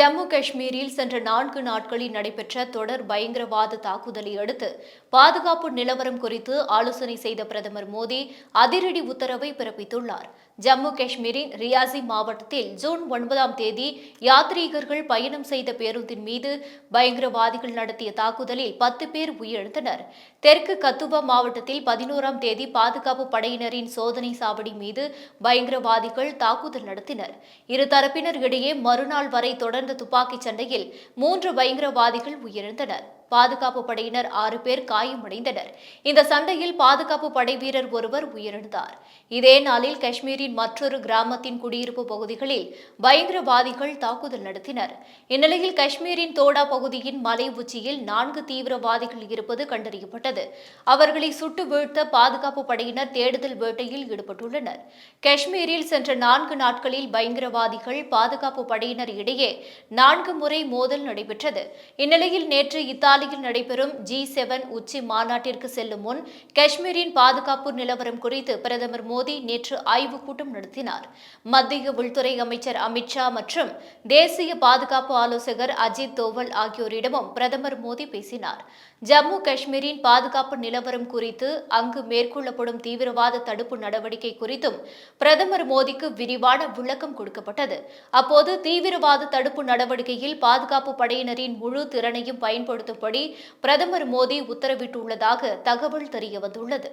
Jammu காஷ்மீரில் சென்ற நான்கு நாட்களில் நடைபெற்ற தொடர் பயங்கரவாத தாக்குதலை அடுத்து பாதுகாப்பு நிலவரம் குறித்து ஆலோசனை செய்த பிரதமர் மோடி அதிரடி உத்தரவை பிறப்பித்துள்ளார். ஜம்மு காஷ்மீரின் ரியாசி மாவட்டத்தில் ஜூன் ஒன்பதாம் தேதி யாத்ரீகர்கள் பயணம் செய்த பேருந்தின் மீது பயங்கரவாதிகள் நடத்திய தாக்குதலில் பத்து பேர் உயிரிழந்தனர். தெற்கு கத்துவா மாவட்டத்தில் பதினோராம் தேதி பாதுகாப்பு படையினரின் சோதனை சாவடி மீது பயங்கரவாதிகள் தாக்குதல் நடத்தினர். இரு தரப்பினர் இடையே மறுநாள் வரை தொடர்ந்து துப்பாக்கிச் சண்டையில் மூன்று பயங்கரவாதிகள் உயிரிழந்தனர். பாதுகாப்பு படையினர் ஆறு பேர் காயமடைந்தனர். இந்த சண்டையில் பாதுகாப்பு படை வீரர் ஒருவர் உயிரிழந்தார். இதே நாளில் காஷ்மீரின் மற்றொரு கிராமத்தின் குடியிருப்பு பகுதிகளில் பயங்கரவாதிகள் தாக்குதல் நடத்தினர். இந்நிலையில் காஷ்மீரின் தோடா பகுதியின் மலை உச்சியில் நான்கு தீவிரவாதிகள் இருப்பது கண்டறியப்பட்டது. அவர்களை சுட்டு வீழ்த்த பாதுகாப்பு படையினர் தேடுதல் வேட்டையில் ஈடுபட்டுள்ளனர். காஷ்மீரில் சென்ற நான்கு நாட்களில் பயங்கரவாதிகள் பாதுகாப்பு படையினர் இடையே நான்கு முறை மோதல் நடைபெற்றது. இந்நிலையில் நேற்று இத்தாலி இத்தாலியில் நடைபெறும் ஜி செவன் உச்சி மாநாட்டிற்கு செல்லும் முன் காஷ்மீரின் பாதுகாப்பு நிலவரம் குறித்து பிரதமர் மோடி நேற்று ஆய்வுக் கூட்டம் நடத்தினார். மத்திய உள்துறை அமைச்சர் அமித்ஷா மற்றும் தேசிய பாதுகாப்பு ஆலோசகர் அஜித் தோவல் ஆகியோரிடமும் பிரதமர் மோடி பேசினார். ஜம்மு காஷ்மீரின் பாதுகாப்பு நிலவரம் குறித்து அங்கு மேற்கொள்ளப்படும் தீவிரவாத தடுப்பு நடவடிக்கை குறித்தும் பிரதமர் மோடிக்கு விரிவான விளக்கம் கொடுக்கப்பட்டது. அப்போது தீவிரவாத தடுப்பு நடவடிக்கையில் பாதுகாப்பு படையினரின் முழு திறனையும் பயன்படுத்தும்படி பிரதமர் மோடி உத்தரவிட்டுள்ளதாக தகவல் தெரியவந்துள்ளது